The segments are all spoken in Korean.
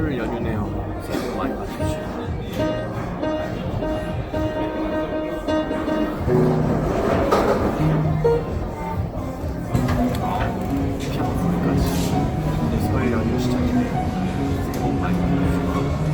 설 연휴네요. 새해 복 많이 받으십시오. 이제 설 연휴 시작이네요. 새해 복 많이 받으십시오.す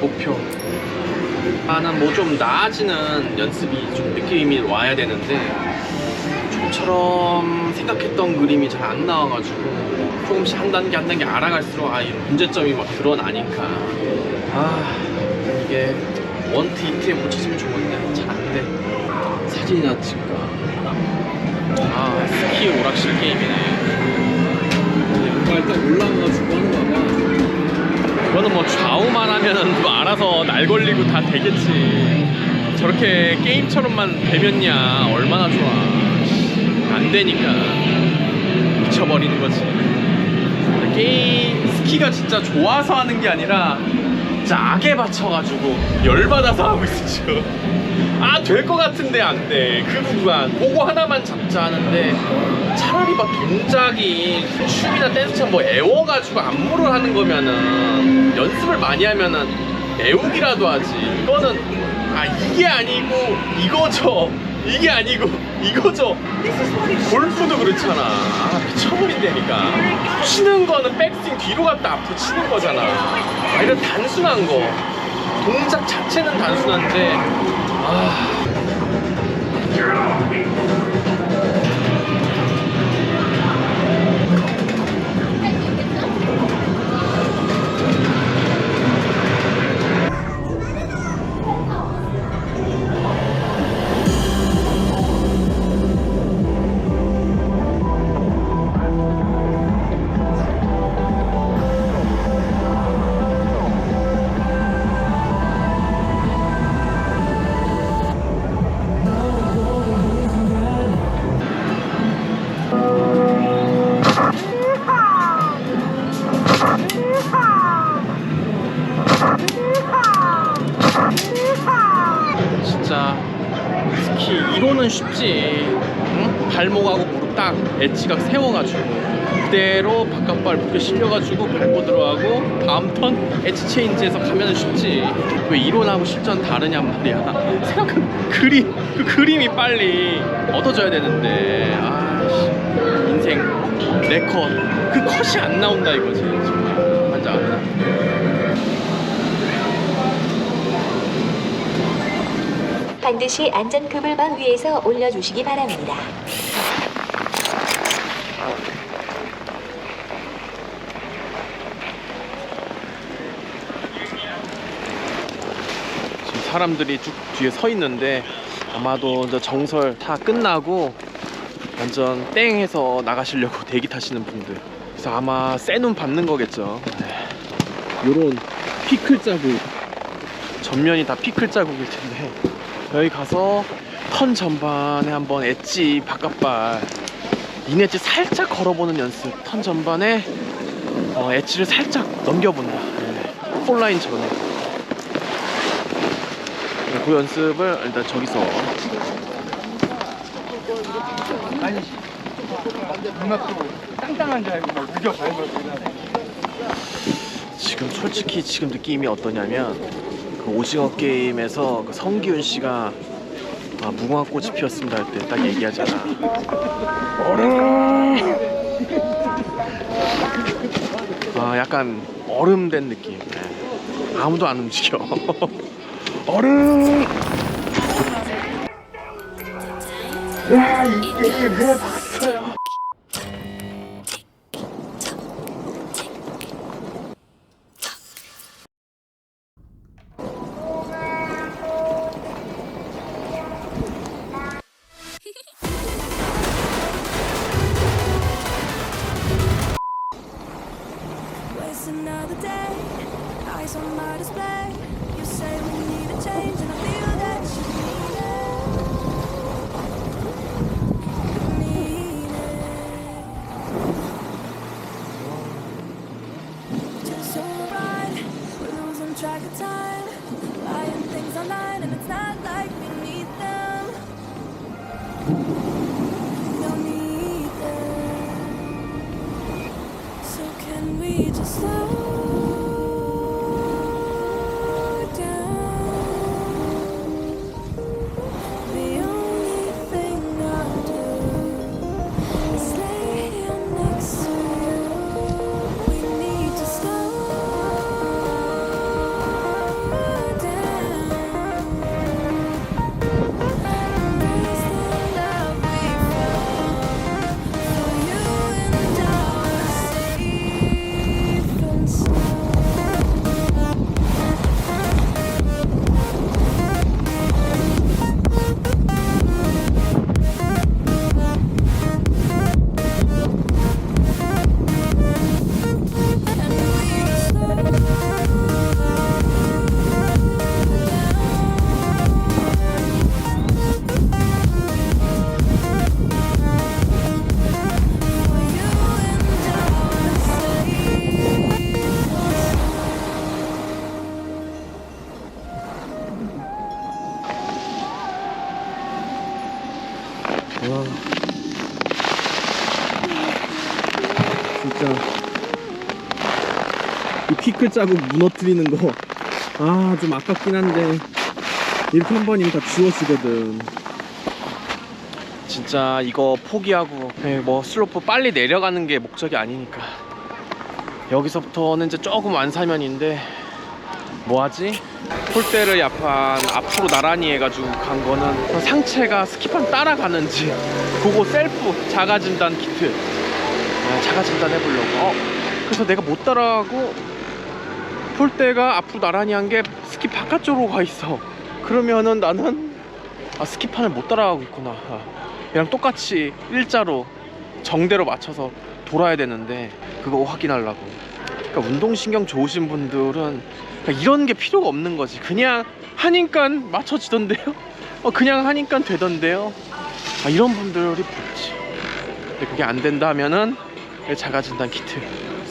목표. 아, 난 뭐 좀 나아지는 연습이 좀 느낌이 와야 되는데, 좀처럼 생각했던 그림이 잘 안 나와가지고, 조금씩 한 단계 한 단계 알아갈수록, 아, 이런 문제점이 막 드러나니까. 아, 이게 원트 이트에 묻혀지면 좋은데, 잘 안 돼. 사진이나 찍까. 아, 스키 오락실 게임이네. 일단 올라 알아서 날 걸리고 다 되겠지. 저렇게 게임처럼만 되면야 얼마나 좋아. 안 되니까 미쳐버리는 거지. 게임 스키가 진짜 좋아서 하는 게 아니라 악에 받쳐가지고 열받아서 하고 지금 아될 것 같은데 안 돼 그 구간. 그거 하나만 잡자 하는데 차라리 막 동작이 춤이나 댄스처럼 뭐 애워가지고 안무를 하는 거면은 연습을 많이 하면은 애우기라도 하지. 이거는 아 이게 아니고 이거죠. 이게 아니고 이거죠. 골프도 그렇잖아. 아 미쳐버린다니까. 치는 거는 백스윙 뒤로 갔다 앞으로 치는 거잖아. 아 이런 단순한 거. 동작 자체는 단순한데 아 이론은 쉽지. 응? 발목하고 무릎 딱 엣지각 세워가지고 그대로 바깥발 부게 실려가지고 밟고 들어가고 다음 턴 엣지 체인지에서 가면 쉽지. 왜 이론하고 실전 다르냔 말이야. 생각은 그림 그 그림이 빨리 얻어져야 되는데. 아씨 인생 내 컷 그 컷이 안 나온다 이거지 정말. 환장합니다 반드시 안전급을방 위에서 올려주시기 바랍니다. 지금 사람들이 쭉 뒤에 서 있는데 아마도 이제 정설 다 끝나고 완전 땡 해서 나가시려고 대기 타시는 분들 그래서 아마 새눈 받는 거겠죠 네. 요런 피클 자국 전면이 다 피클 자국일 텐데 여기 가서 턴 전반에 한번 엣지 바깥발 이넷지 살짝 걸어보는 연습 턴 전반에 어, 엣지를 살짝 넘겨본다 네. 폴라인 전에 네, 그 연습을 일단 저기서 아니 눈앞으로 땅땅한 줄 알고 막 우겨 밟았구나 지금 솔직히 지금 느낌이 어떠냐면 그 오징어 게임에서 그 성기훈 씨가 아, 무궁화 꽃이 피었습니다 할 때 딱 얘기하잖아. 얼음. 아 약간 얼음 된 느낌. 네. 아무도 안 움직여. 얼음. 야, 이 게임 피클 자국 무너뜨리는 거. 아 좀 아깝긴 한데. 이렇게 한 번이면 다 지워지거든. 진짜 이거 포기하고 네, 뭐 슬로프 빨리 내려가는 게 목적이 아니니까. 여기서부터는 이제 조금 완사면인데 뭐하지? 폴대를 약간 앞으로 나란히 해가지고 간 거는 상체가 스키판 따라가는지 그거 셀프 자가진단 키트. 아, 자가진단 해보려고. 어, 그래서 내가 못 따라가고 폴대가 앞으로 나란히 한 게 스키 바깥쪽으로 가 있어. 그러면은 나는 아 스키판을 못 따라가고 있구나. 아, 얘랑 똑같이 일자로 정대로 맞춰서 돌아야 되는데 그거 확인하려고. 그러니까 운동신경 좋으신 분들은 그러니까 이런 게 필요가 없는 거지. 그냥 하니까 맞춰지던데요? 어, 그냥 하니까 되던데요? 아, 이런 분들이 근데 그게 안 된다면은 이 자가진단 키트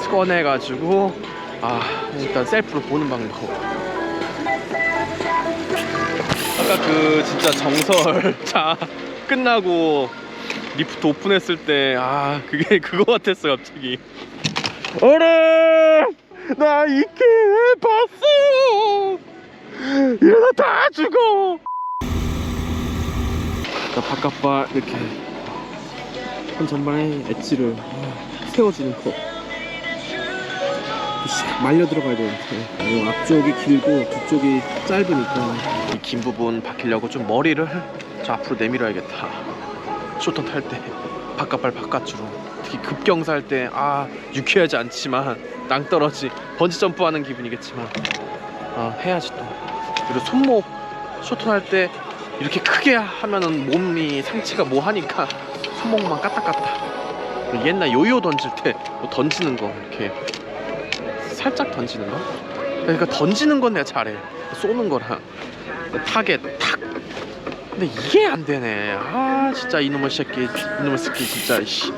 꺼내가지고 아 일단 셀프로 보는 방법. 아까 그 진짜 정설 자 끝나고 리프트 오픈했을 때 아 그게 그거 같았어 갑자기. 어라 나이 게임 봤어! 이러다 다 죽어! 자 바깥발 이렇게 한 전반에 엣지를 세워주는 컷샥 말려 들어가야 되는데 요 앞쪽이 길고 뒤쪽이 짧으니까. 이 긴 부분 박히려고 좀 머리를 저 앞으로 내밀어야겠다. 쇼터 탈때 바깥발 바깥으로. 특히 급경사 할 때 아 유쾌하지 않지만 낭떠러지 번지 점프 하는 기분이겠지만. 아 해야지 또. 그리고 손목 쇼터 할때 이렇게 크게 하면은 몸이 상체가 뭐 하니까 손목만 까딱까딱. 옛날 요요 던질 때 뭐 던지는 거 이렇게 살짝 던지는 거? 그러니까 던지는 건 내가 잘해. 쏘는 거랑 타겟 탁. 근데 이게 안 되네. 아 진짜 이놈의 새끼, 이놈의 새끼 진짜. 씨.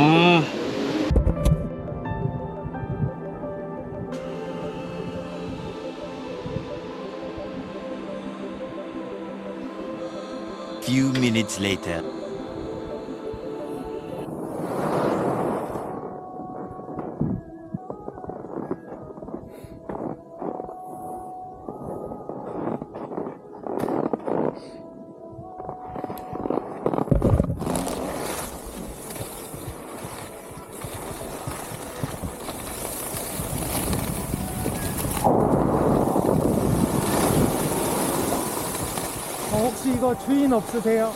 아. Few minutes later. 혹시 이거 주인 없으세요?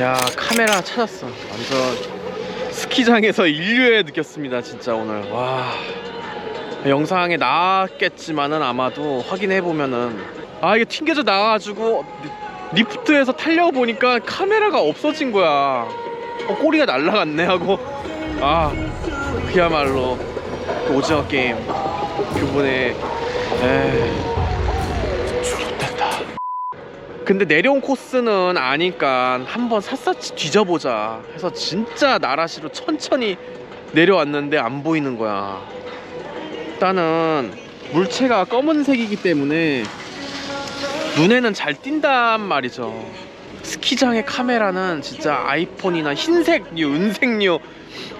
야 카메라 찾았어. 완전 스키장에서 인류에 느꼈습니다 진짜 오늘. 와. 영상에 나왔겠지만은 아마도 확인해 보면은. 아 이게 튕겨져 나와가지고 리- 리프트에서 타려고 보니까 카메라가 없어진 거야 어, 꼬리가 날라갔네 하고. 아 그야말로 그 오징어 게임 그분의 에 죽었다. 근데 내려온 코스는 아니까 한번 샅샅이 뒤져보자 해서 진짜 나라시로 천천히 내려왔는데 안 보이는 거야. 일단은 물체가 검은색이기 때문에 눈에는 잘 띈단 말이죠 스키장의 카메라는 진짜 아이폰이나 흰색류, 은색류,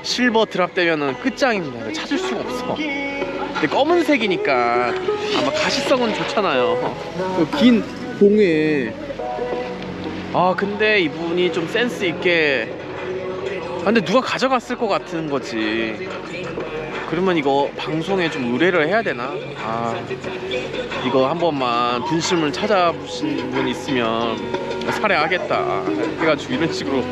실버 드랍되면은 끝장입니다. 찾을 수가 없어. 근데 검은색이니까 아마 가시성은 좋잖아요. 그긴 봉에. 아 근데 이분이 좀 센스 있게. 아, 근데 누가 가져갔을 것 같은 거지 그러면 이거 방송에 좀 의뢰를 해야 되나? 아 이거 한 번만 분실물 찾아보신 분 있으면 살해하겠다 해가지고 이런 식으로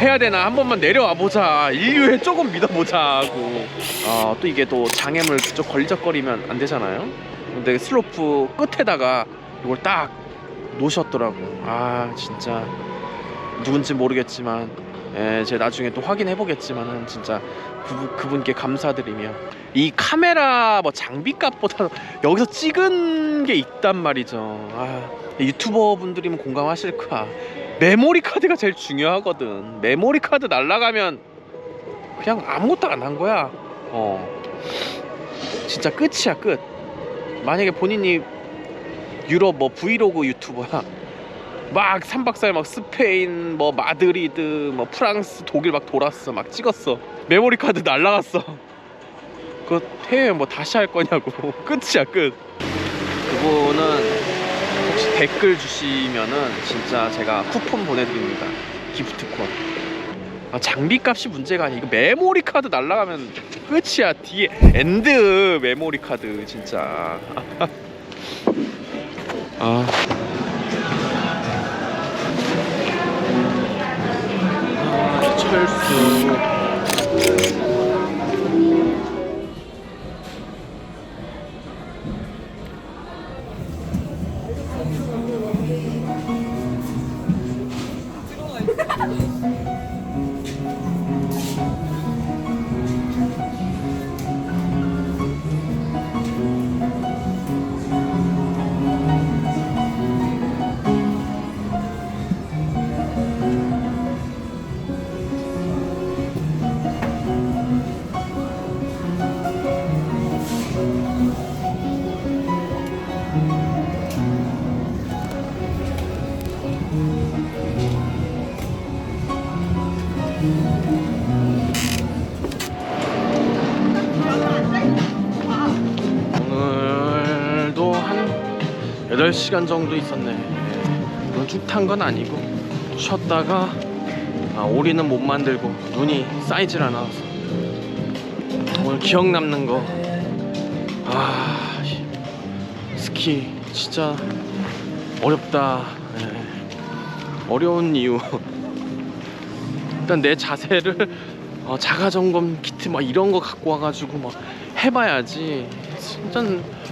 해야 되나? 한 번만 내려와 보자. 인류에 조금 믿어보자 하고. 아, 또 이게 또 장애물 그쪽 걸리적거리면 안 되잖아요? 근데 슬로프 끝에다가 이걸 딱 놓으셨더라고. 아 진짜. 누군지 모르겠지만 예, 제가 나중에 또 확인해 보겠지만은 진짜 그분, 그분께 감사드리며 이 카메라 뭐 장비값보다 여기서 찍은 게 있단 말이죠. 아, 유튜버 분들이면 공감하실 거야. 메모리 카드가 제일 중요하거든. 메모리 카드 날라가면 그냥 아무것도 안 한 거야. 어. 진짜 끝이야 끝. 만약에 본인이 유럽 뭐 브이로그 유튜버야 막 3박 4일 막 스페인 뭐 마드리드 뭐 프랑스 독일 막 돌았어. 막 찍었어. 메모리 카드 날라갔어. 그거 해외 뭐 다시 할 거냐고. 끝이야 끝. 그분은 혹시 댓글 주시면은 진짜 제가 쿠폰 보내드립니다. 기프트콘. 아, 장비값이 문제가 아니야. 이거 메모리 카드 날라가면 끝이야 뒤에. 엔드 메모리 카드 진짜. 아 아, 철 8시간 정도 있었네. 예. 쭉탄 건 아니고. 쉬었다가 아, 오리는 못 만들고 눈이 쌓이질 않아서. 오늘 기억 남는 거. 아, 스키 진짜 어렵다. 예. 어려운 이유. 일단 내 자세를 어, 자가 점검 키트 막 이런 거 갖고 와가지고 막 해봐야지. 진짜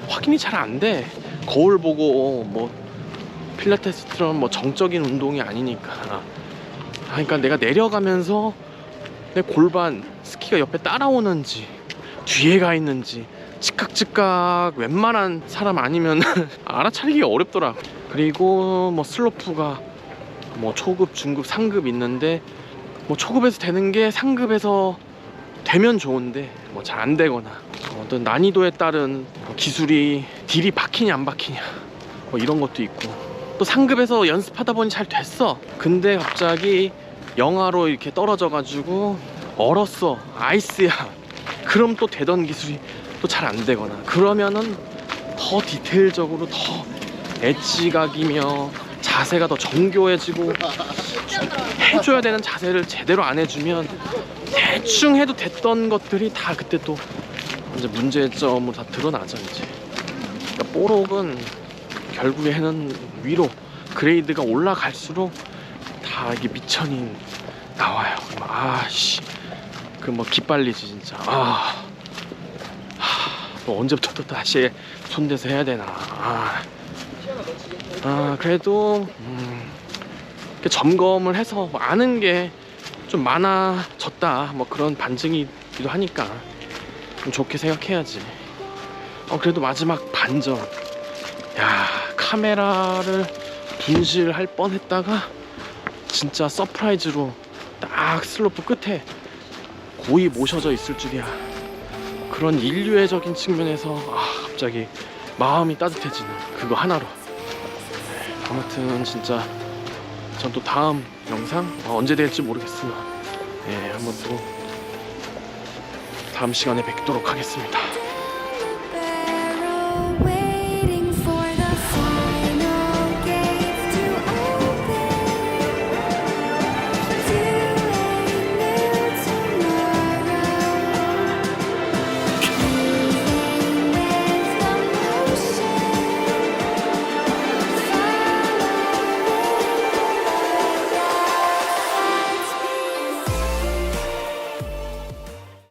확인이 잘 안 돼. 거울 보고 뭐 필라테스처럼 뭐 정적인 운동이 아니니까. 아, 그러니까 내가 내려가면서 내 골반 스키가 옆에 따라오는지 뒤에 가 있는지 즉각즉각 웬만한 사람 아니면 알아차리기가 어렵더라 그리고 뭐 슬로프가 뭐 초급 중급 상급 있는데 뭐 초급에서 되는 게 상급에서 되면 좋은데 뭐 잘 안 되거나 어떤 난이도에 따른 뭐 기술이 딜이 박히냐 안 박히냐 뭐 이런 것도 있고 또 상급에서 연습하다 보니 잘 됐어. 근데 갑자기 영하로 이렇게 떨어져 가지고 얼었어. 아이스야. 그럼 또 되던 기술이 또 잘 안 되거나 그러면은 더 디테일적으로 더 엣지각이며 자세가 더 정교해지고 해줘야 되는 자세를 제대로 안 해주면 대충 해도 됐던 것들이 다 그때 또 이제 문제점으로 다 드러나죠 이제. 그러니까 뽀록은 결국에는 위로 그레이드가 올라갈수록 다 이게 미천이 나와요. 아씨 그 뭐 기빨리지 진짜. 아 하, 뭐 언제부터 또 다시 손대서 해야 되나. 아, 아 그래도 음, 이렇게 점검을 해서 뭐 아는 게 좀 많아졌다 뭐 그런 반증이기도 하니까 좀 좋게 생각해야지. 어 그래도 마지막 반전. 야 카메라를 분실할 뻔했다가 진짜 서프라이즈로 딱 슬로프 끝에 고이 모셔져 있을 줄이야. 그런 인류애적인 측면에서 아 갑자기 마음이 따뜻해지는 그거 하나로. 네, 아무튼 진짜 전 또 다음 영상 어, 언제 될지 모르겠으나 예, 한번 또 다음 시간에 뵙도록 하겠습니다.